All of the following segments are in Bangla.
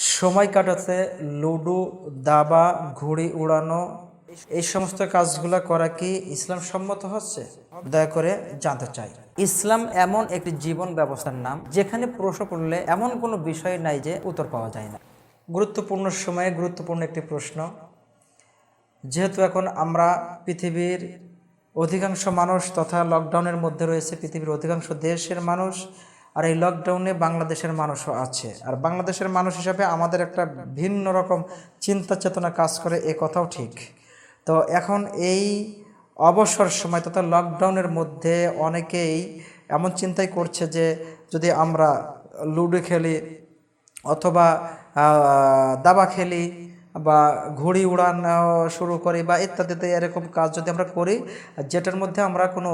সময় কাটাতে লুডো দাবা ঘুড়ি উড়ানো এই সমস্ত কাজগুলো করা কি ইসলাম সম্মত হচ্ছে? দয়া করে জানতে চাই। ইসলাম এমন একটি জীবন ব্যবস্থার নাম যেখানে প্রশ্ন করলে এমন কোনো বিষয় নাই যে উত্তর পাওয়া যায় না। গুরুত্বপূর্ণ সময়ে গুরুত্বপূর্ণ একটি প্রশ্ন। যেহেতু এখন আমরা পৃথিবীর অধিকাংশ মানুষ তথা লকডাউনের মধ্যে রয়েছে পৃথিবীর অধিকাংশ দেশের মানুষ আর এই লকডাউনে বাংলাদেশের মানুষও আছে। আর বাংলাদেশের মানুষ হিসাবে আমাদের একটা ভিন্ন রকম চিন্তা চেতনা কাজ করে, এ কথাও ঠিক। তো এখন এই অবসর সময় তথা লকডাউনের মধ্যে অনেকেই এমন চিন্তাই করছে যে, যদি আমরা লুডো খেলি অথবা দাবা খেলি বা ঘুড়ি উড়ানো শুরু করি বা ইত্যাদিতে এরকম কাজ যদি আমরা করি, যেটার মধ্যে আমরা কোনো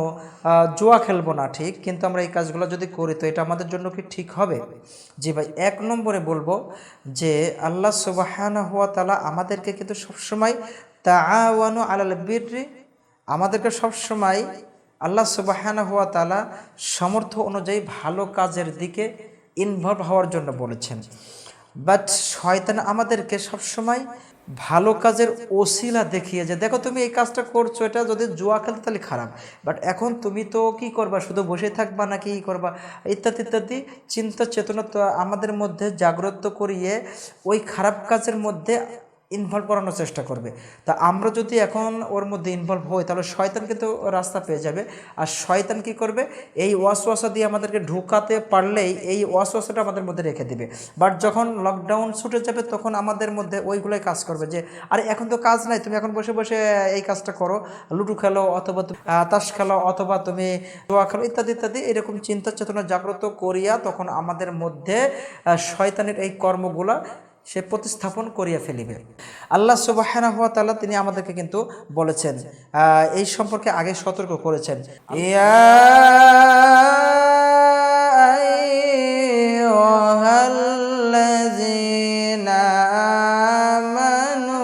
জুয়া খেলব না, ঠিক? কিন্তু আমরা এই কাজগুলো যদি করি, তো এটা আমাদের জন্য কি ঠিক হবে? জি ভাই, এক নম্বরে বলব যে আল্লাহ সুবাহানা হুয়া তালা আমাদেরকে কিন্তু সবসময় তাআওয়ানু আলাল বিররি, আমাদেরকে সবসময় আল্লাহ সুবাহানা হুয়া তালা সামর্থ্য অনুযায়ী ভালো কাজের দিকে ইনভলভ হওয়ার জন্য বলেছেন। বাট শয়তান আমাদেরকে সবসময় ভালো কাজের ওসিলা দেখিয়ে যে, দেখো, তুমি এই কাজটা করছ, এটা যদি জুয়া খেলতে তাহলে খারাপ। বাট এখন তুমি তো কি করবা? শুধু বসে থাকবা না কি করবা? ইত্যাদি ইত্যাদি। চিন্তা, চেতনা আমাদের মধ্যে জাগ্রত করিয়ে ওই খারাপ কাজের মধ্যে ইনভলভ করানোর চেষ্টা করবে। তা আমরা যদি এখন ওর মধ্যে ইনভলভ হই, তাহলে শয়তান কিন্তু রাস্তা পেয়ে যাবে। আর শয়তান কি করবে? এই ওয়াসওয়াসা দিয়ে আমাদেরকে ঢুকাতে পারলেই এই ওয়াসওয়াসাটা আমাদের মধ্যে রেখে দিবে। বাট যখন লকডাউন ছুটে যাবে, তখন আমাদের মধ্যে ওইগুলোই কাজ করবে যে, আরে, এখন তো কাজ নাই, তুমি এখন বসে বসে এই কাজটা করো। লুডো খেলো অথবা তাস খেলো অথবা তুমি জোয়া খেলো, ইত্যাদি ইত্যাদি। এরকম চিন্তা চেতনা জাগ্রত করিয়া তখন আমাদের মধ্যে শয়তানের এই কর্মগুলা সে প্রতিস্থাপন করিয়া ফেলিবে আল্লাহ সুবাহানা হওয়া তাআলা তিনি আমাদেরকে কিন্তু বলেছেন আহ, এই সম্পর্কে আগে সতর্ক করেছেন ইয়া আইয়ুহাল্লাযীনা আমানু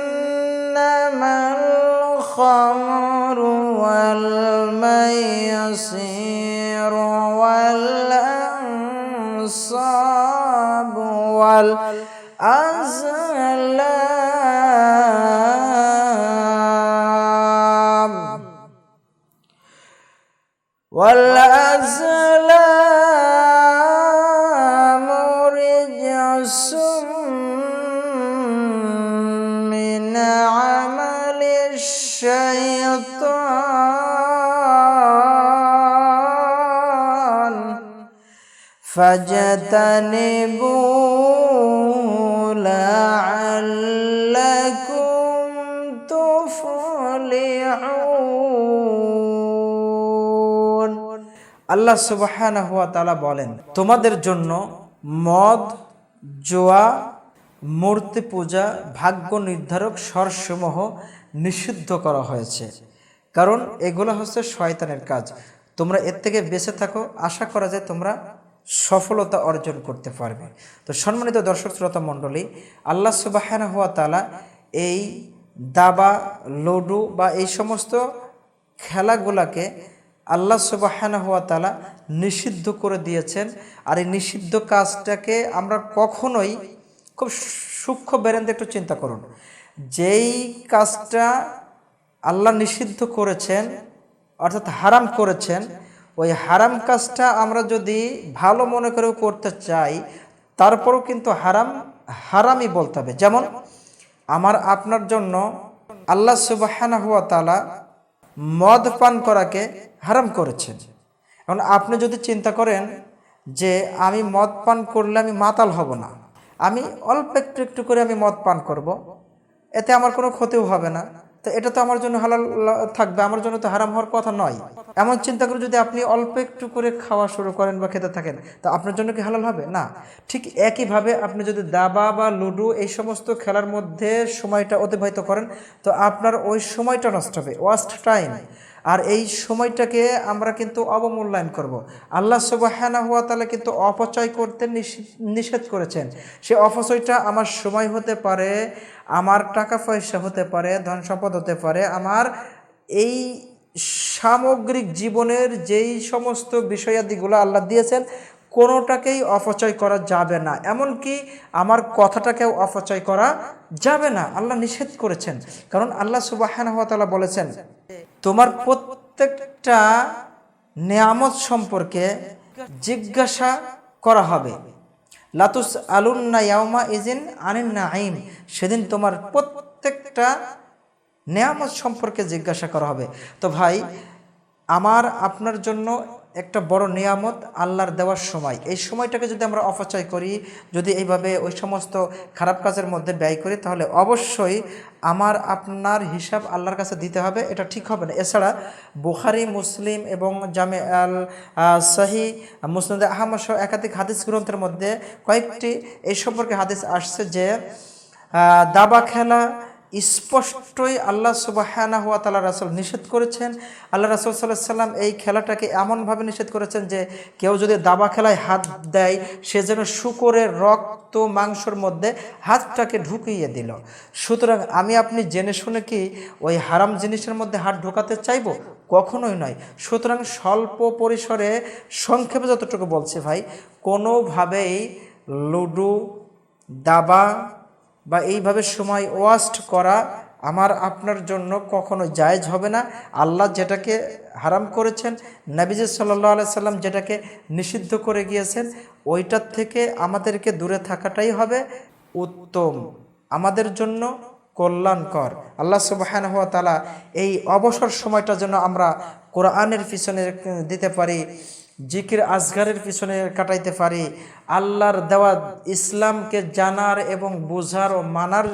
إنما الخمر والميسير والأنصاب والأزلام. والأزلام رجس من عمل الشيطان. فاجتنبوا لعلكم تفلحون আল্লাহ সুবহানাহু ওয়া তাআলা বলেন তোমাদের জন্য মদ জোয়া মূর্তি পূজা ভাগ্য নির্ধারক স্বরসমূহ নিষিদ্ধ করা হয়েছে কারণ এগুলো হচ্ছে শয়তানের কাজ তোমরা এর থেকে বেঁচে থাকো আশা করা যায় তোমরা সফলতা অর্জন করতে পারবে। তো সম্মানিত দর্শক, শ্রোতা মণ্ডলী, আল্লাহ সুবাহানা হওয়া তালা এই দাবা, লুডু বা এই সমস্ত খেলাগুলাকে আল্লাহ সুবাহানা হওয়া তালা নিষিদ্ধ করে দিয়েছেন। আর এই নিষিদ্ধ কাজটাকে আমরা কখনোই খুব সূক্ষ্ম বেরেন্দ্র একটু চিন্তা করুন। যেই কাজটা আল্লাহ নিষিদ্ধ করেছেন, অর্থাৎ হারাম করেছেন ওই হারাম কাজটা আমরা যদি ভালো মনে করেও করতে চাই, তারপরও কিন্তু হারাম, হারামই বলতে হবে যেমন আমার, আপনার জন্য আল্লাহ সুবাহানা হুয়া তালা মদ পান করাকে হারাম করেছেন এখন আপনি যদি চিন্তা করেন যে আমি মদ পান করলে আমি মাতাল হব না, আমি অল্প একটু একটু করে আমি মদ পান করব। এতে আমার কোনো ক্ষতিও হবে না তো এটা তো আমার জন্য হালাল থাকবে, আমার জন্য তো হারাম হওয়ার কথা নয়। এমন চিন্তা করে যদি আপনি অল্প একটু করে খাওয়া শুরু করেন বা খেতে থাকেন, তা আপনার জন্য কি হালাল হবে? না। ঠিক একইভাবে আপনি যদি দাবা বা লুডু এই সমস্ত খেলার মধ্যে সময়টা অতিবাহিত করেন, তো আপনার ওই সময়টা নষ্ট হবে, ওয়াস্ট টাইম। আর এই সময়টাকে আমরা কিন্তু অবমূল্যায়ন করব। আল্লাহ সুবাহানা হওয়া তাহলে কিন্তু অপচয় করতে নিষি- নিষেধ করেছেন সে অপচয়টা আমার সময় হতে পারে, আমার টাকা পয়সা হতে পারে, ধন সম্পদ হতে পারে, আমার এই সামগ্রিক জীবনের যেই সমস্ত বিষয়াদিগুলো আল্লাহ দিয়েছেন কোনোটাকেই অপচয় করা যাবে না। এমনকি আমার কথাটাকেও অপচয় করা যাবে না। আল্লাহ নিষেধ করেছেন। কারণ আল্লাহ সুবাহান তাআলা বলেছেন, তোমার প্রত্যেকটা নেয়ামত সম্পর্কে জিজ্ঞাসা করা হবে। লাতুস আলুন্না ইয়াউমা ইজিন আনিন নাইম সেদিন তোমার প্রত্যেকটা নেয়ামত সম্পর্কে জিজ্ঞাসা করা হবে। তো ভাই, আমার, আপনার জন্য একটা বড় নিয়ামত আল্লাহর দেওয়ার সময়। এই সময়টাকে যদি আমরা অপচয় করি, যদি এইভাবে ওই সমস্ত খারাপ কাজের মধ্যে ব্যয় করি, তাহলে অবশ্যই আমার, আপনার হিসাব আল্লাহর কাছে দিতে হবে, এটা ঠিক হবে না। এছাড়া বুখারি, মুসলিম এবং জামে আল সাহি মুসলিম আহমদ সহ একাধিক হাদিস গ্রন্থের মধ্যে কয়েকটি এই সম্পর্কে হাদিস আসছে যে দাবা খেলা স্পষ্টই আল্লাহ সুবাহানা হুয়া তালা রাসুল নিষেধ করেছেন। আল্লাহ রাসুল সাল্লাহ সাল্লাম এই খেলাটাকে এমনভাবে নিষেধ করেছেন যে কেউ যদি দাবা খেলায় হাত দেয়, সে যেন শুকরের রক্ত মাংসর মধ্যে হাতটাকে ঢুকিয়ে দিল। সুতরাং আমি আপনি জেনে শুনে কি ওই হারাম জিনিসের মধ্যে হাত ঢোকাতে চাইব? কখনোই নয়। সুতরাং স্বল্প পরিসরে সংক্ষেপে যতটুকু বলছে ভাই, কোনোভাবেই লুডু, দাবা বা এইভাবে সময় ওয়াস্ট করা আমার আপনার জন্য কখনো জায়জ হবে না। আল্লাহ যেটাকে হারাম করেছেন নবীজ সাল্লাহ আলাই সাল্লাম যেটাকে নিষিদ্ধ করে গিয়েছেন, ওইটার থেকে আমাদেরকে দূরে থাকাটাই হবে উত্তম। আমাদের জন্য কল্যাণকর। আল্লাহ সুবাহান হওয়া তালা এই অবসর সময়টা যেন আমরা কোরআনের পিছনে দিতে পারি। জিকির আজগারের পিছনে কাটাইতে পারি। আল্লাহর দেওয়া ইসলামকে জানার এবং বোঝার ও মানার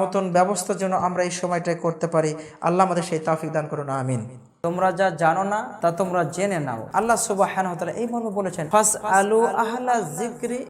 মতন ব্যবস্থা যেন আমরা এই সময়টায় করতে পারি। আল্লাহ আমাদের সেই তাফিক দান করুন, আমিন। তোমরা যা জানো না, তা তোমরা জেনে নাও। আল্লাহ সুবাহ এই মর্মে বলেছেন ফাস আলু আহলা জিক্রি